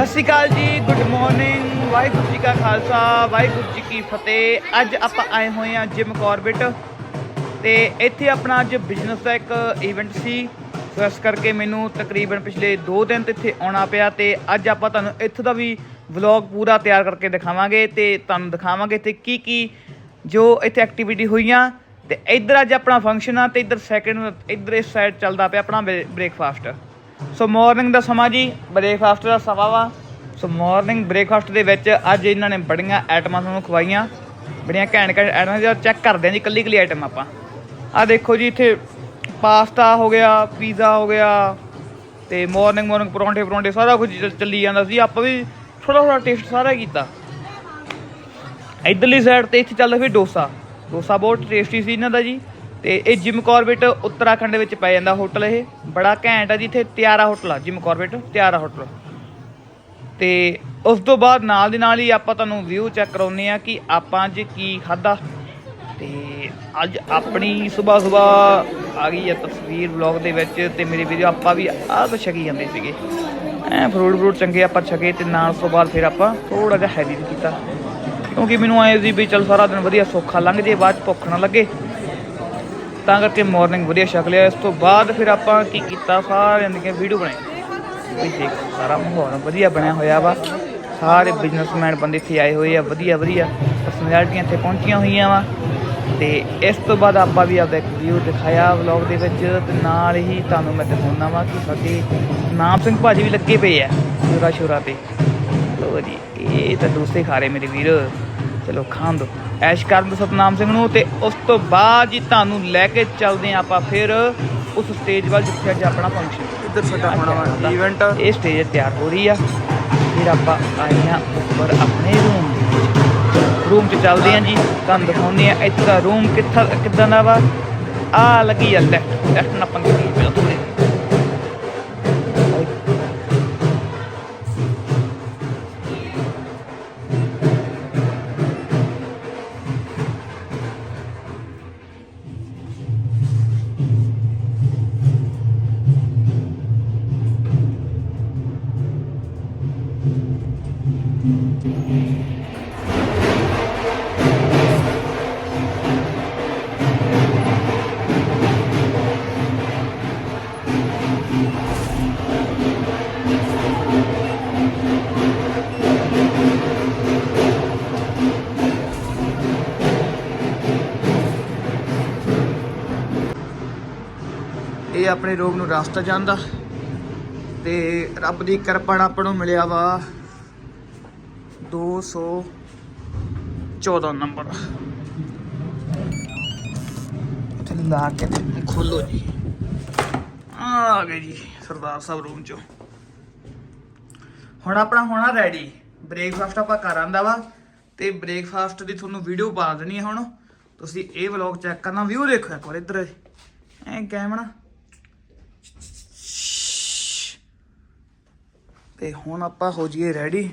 ਸਤਿ ਸ਼੍ਰੀ ਅਕਾਲ ਜੀ good morning Waheguru ji ਕਾ ਖਾਲਸਾ, ਵਾਹਿਗੁਰੂ ਜੀ ਕੀ ਫਤਿਹ। ਅੱਜ ਆਪਾਂ ਆਏ ਹੋਏ ਹਾਂ ਜਿਮ ਕਾਰਬੇਟ ਤੇ ਇੱਥੇ ਆਪਣਾ ਅੱਜ ਬਿਜ਼ਨਸ ਦਾ ਇੱਕ ਇਵੈਂਟ ਸੀ। ਸੋ ਇਸ ਕਰਕੇ ਮੈਨੂੰ ਤਕਰੀਬਨ ਪਿਛਲੇ 2 ਦਿਨ ਤੋਂ ਇੱਥੇ ਆਉਣਾ ਪਿਆ ਤੇ ਅੱਜ ਆਪਾਂ ਤੁਹਾਨੂੰ ਇੱਥੋਂ ਦਾ ਵੀ ਵਲੌਗ ਪੂਰਾ ਤਿਆਰ ਕਰਕੇ ਦਿਖਾਵਾਂਗੇ ਤੇ ਤੁਹਾਨੂੰ ਦਿਖਾਵਾਂਗੇ ਇੱਥੇ ਕੀ ਕੀ ਜੋ ਇੱਥੇ ਐਕਟੀਵਿਟੀ ਹੋਈਆਂ ਤੇ ਇੱਧਰ ਅੱਜ ਆਪਣਾ ਫੰਕਸ਼ਨ ਆ ਤੇ ਇੱਧਰ ਸੈਕਿੰਡ ਇੱਧਰ ਇਸ ਸਾਈਡ ਚੱਲਦਾ ਪਿਆ ਆਪਣਾ ਬ੍ਰੇਕਫਾਸਟ। ਸੋ ਮਾਰਨਿੰਗ ਦਾ ਸਮਾਂ ਜੀ ਬ੍ਰੇਕਫਾਸਟ ਦਾ ਸਮਾਂ ਵਾ। ਸੋ ਮਾਰਨਿੰਗ ਬ੍ਰੇਕਫਾਸਟ ਦੇ ਵਿੱਚ ਅੱਜ ਇਹਨਾਂ ਨੇ ਬੜੀਆਂ ਆਈਟਮਾਂ ਤੁਹਾਨੂੰ ਖਵਾਈਆਂ। ਬੜੀਆਂ ਘੈਂਟ ਘੈਂਟ ਆਈਟਮਾਂ ਜਿਹੜਾ ਚੈੱਕ ਕਰਦੇ ਹਾਂ ਜੀ ਕੱਲੀ ਕੱਲੀ ਆਈਟਮ ਆਪਾਂ। ਆ ਦੇਖੋ ਜੀ, ਇੱਥੇ ਪਾਸਤਾ ਹੋ ਗਿਆ ਪੀਜ਼ਾ ਹੋ ਗਿਆ, ਤੇ ਮਾਰਨਿੰਗ ਮਾਰਨਿੰਗ ਪਰੌਂਠੇ ਪਰੌਂਠੇ, ਸਾਰਾ ਕੁਝ ਚੱਲ- ਚੱਲੀ ਜਾਂਦਾ ਸੀ। ਆਪਾਂ ਵੀ ਥੋੜਾ ਥੋੜਾ ਟੇਸਟ ਸਾਰਾ ਕੀਤਾ। ਇਧਰਲੀ ਸਾਈਡ ਤੇ ਇੱਥੇ ਚੱਲਦਾ ਫਿਰ ਡੋਸਾ। ਡੋਸਾ ਬਹੁਤ ਟੇਸਟੀ ਸੀ ਇਹਨਾਂ ਦਾ ਜੀ। ਤੇ ਇਹ ਜਿਮ ਕਾਰਬੇਟ ਉੱਤਰਾਖੰਡ ਵਿੱਚ ਪੈ ਜਾਂਦਾ ਹੋਟਲ ਇਹ। ਬੜਾ ਘੈਂਟ ਆ ਜਿੱਥੇ ਤਿਆਰਾ ਹੋਟਲ ਆ, ਜਿਮ ਕਾਰਬੇਟ, ਤਿਆਰਾ ਹੋਟਲ। ਤੇ ਉਸ ਤੋਂ ਬਾਅਦ ਨਾਲ ਦੀ ਨਾਲ ਹੀ ਆਪਾਂ ਤੁਹਾਨੂੰ ਵਿਊ ਚੈੱਕ ਕਰਾਉਨੇ ਆ ਕਿ ਆਪਾਂ ਅੱਜ ਕੀ ਖਾਦਾ ਤੇ ਅੱਜ ਆਪਣੀ ਸਵੇਰ ਸਵੇਰ ਆ ਗਈ ਆ ਤਸਵੀਰ ਵਲੌਗ ਦੇ ਵਿੱਚ ਤੇ ਮੇਰੀ ਵੀਡੀਓ ਆਪਾਂ ਵੀ ਆਪ ਛਕੀ ਜਾਂਦੇ ਸੀਗੇ। ਐ ਫਰੂਟ ਫਰੂਟ ਚੰਗੇ ਆਪਾਂ ਛਕੇ ਤੇ ਨਾਲ ਤੋਂ ਬਾਅਦ ਫਿਰ ਆਪਾਂ ਥੋੜਾ ਜਿਹਾ ਹੈਵੀ ਵੀ ਕੀਤਾ। ਕਿਉਂਕਿ ਮੈਨੂੰ ਆਏ ਸੀ ਵੀ ਚਲ ਸਾਰਾ ਦਿਨ ਵਧੀਆ ਸੌਖਾ ਲੰਘ ਜੇ, ਬਾਅਦ 'ਚ ਭੁੱਖ ਨਾ ਲੱਗੇ। ਤਾਂ ਕਰਕੇ ਮਾਰਨਿੰਗ ਵਧੀਆ ਛਕ ਲਿਆ। ਇਸ ਤੋਂ ਬਾਅਦ ਫਿਰ ਆਪਾਂ ਕੀ ਕੀਤਾ? ਸਾਰਿਆਂ ਦੀਆਂ ਵੀਡੀਓ ਬਣਾਈ ਵੀ ਦੇਖ, ਸਾਰਾ ਮਾਹੌਲ ਵਧੀਆ ਬਣਿਆ ਹੋਇਆ ਵਾ। ਸਾਰੇ ਬਿਜ਼ਨਸਮੈਨ ਬੰਦੇ ਇੱਥੇ ਆਏ ਹੋਏ ਆ, ਵਧੀਆ ਵਧੀਆ। ਪਰਸਨੈਲਿਟੀਆਂ ਇੱਥੇ ਪਹੁੰਚੀਆਂ ਹੋਈਆਂ ਵਾ। ਤੇ ਇਸ ਤੋਂ ਬਾਅਦ ਆਪਾਂ ਵੀ ਆਪਦਾ ਇੱਕ ਵੀਡੀਓ ਦਿਖਾਇਆ ਵਲੌਗ ਦੇ ਵਿੱਚ। ਤੇ ਨਾਲ ਹੀ ਤੁਹਾਨੂੰ ਮੈਂ ਦਿਖਾਉਣਾ ਵਾ ਕਿ ਸਾਡੇ ਨਾਮ ਸਿੰਘ ਭਾਜੀ ਵੀ ਲੱਗੇ ਪਏ ਆ ਸ਼ੋਰਾ ਸ਼ੋਰਾ ਤੇ। ਲੋ ਜੀ, ਇਹ ਤਾਂ ਦੂਸਰੇ ਖਾ ਰਹੇ ਮੇਰੇ ਵੀਰ। ਚਲੋ ਖਾਣ ਦੋ। ਐਸ਼ ਕਰਨ ਦੋ ਸਤਨਾਮ ਸਿੰਘ ਨੂੰ ਤੇ ਉਸ ਤੋਂ ਬਾਅਦ ਜੀ ਤੁਹਾਨੂੰ ਲੈ ਕੇ ਚੱਲਦੇ ਹਾਂ ਆਪਾਂ ਫਿਰ ਉਸ ਸਟੇਜ ਵੱਲ ਜਿੱਥੇ ਅੱਜ ਆਪਣਾ ਫੰਕਸ਼ਨ ਇੱਧਰ ਸਾਡਾ ਹੋਣਾ ਵਾ ਇਵੈਂਟ ਇਹ ਸਟੇਜ ਤਿਆਰ ਹੋ ਰਹੀ ਆ। ਫਿਰ ਆਪਾਂ ਆਏ ਹਾਂ ਉੱਪਰ ਆਪਣੇ ਰੂਮ ਦੇ ਵਿੱਚ। ਰੂਮ 'ਚ ਚੱਲਦੇ ਹਾਂ ਜੀ। ਤੁਹਾਨੂੰ ਦਿਖਾਉਂਦੇ ਆ ਇੱਥੇ ਦਾ ਰੂਮ ਕਿੱਥਾ ਕਿੱਦਾਂ ਦਾ ਵਾ। ਆ ਲੱਗੀ ਆ ਲੈਫਟ ਲੈਫਟ ਨਾਲ ਪੰਗੇ ਪਹਿਲਾਂ ਥੋੜੇ ਇਹ ਆਪਣੇ ਰੋਗ ਨੂੰ ਰਸਤਾ ਜਾਂਦਾ ਤੇ ਰੱਬ ਦੀ ਕਿਰਪਾ ਨਾਲ ਆਪਾਂ ਨੂੰ ਮਿਲਿਆ ਵਾ। 214 ਨੰਬਰ। ਇੱਥੇ ਲਾ ਕੇ ਤੇ ਖੋਲੋ ਜੀ। ਆ ਗਏ ਜੀ ਸਰਦਾਰ ਸਾਹਿਬ ਰੂਮ ਚੋਂ। ਹੁਣ ਆਪਣਾ ਹੋਣਾ ਰੈਡੀ ਬ੍ਰੇਕਫਾਸਟ ਆਪਾਂ ਕਰ ਆਂਦਾ ਵਾ ਤੇ ਬ੍ਰੇਕਫਾਸਟ ਦੀ ਤੁਹਾਨੂੰ ਵੀਡੀਓ ਪਾ ਦੇਣੀ ਹੈ ਹੁਣ। ਤੁਸੀਂ ਇਹ ਵਲੌਗ ਚੈੱਕ ਕਰਨਾ ਵਿਊ ਦੇਖੋ ਇੱਕ ਵਾਰ ਇੱਧਰ। ਐ ਕੈਮਰਾ ਤੇ ਹੁਣ ਆਪਾਂ ਹੋ ਜਾਈਏ ਰੈਡੀ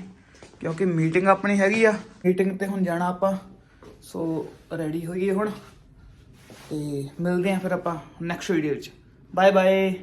ਕਿਉਂਕਿ ਮੀਟਿੰਗ ਆਪਣੀ ਹੈਗੀ ਆ। ਮੀਟਿੰਗ ਤੇ ਹੁਣ ਜਾਣਾ ਆਪਾਂ। ਸੋ ਰੈਡੀ ਹੋਈਏ ਹੁਣ। ਤੇ ਮਿਲਦੇ ਆਂ ਫਿਰ ਆਪਾਂ ਨੈਕਸਟ ਵੀਡੀਓ ਵਿੱਚ ਬਾਏ ਬਾਏ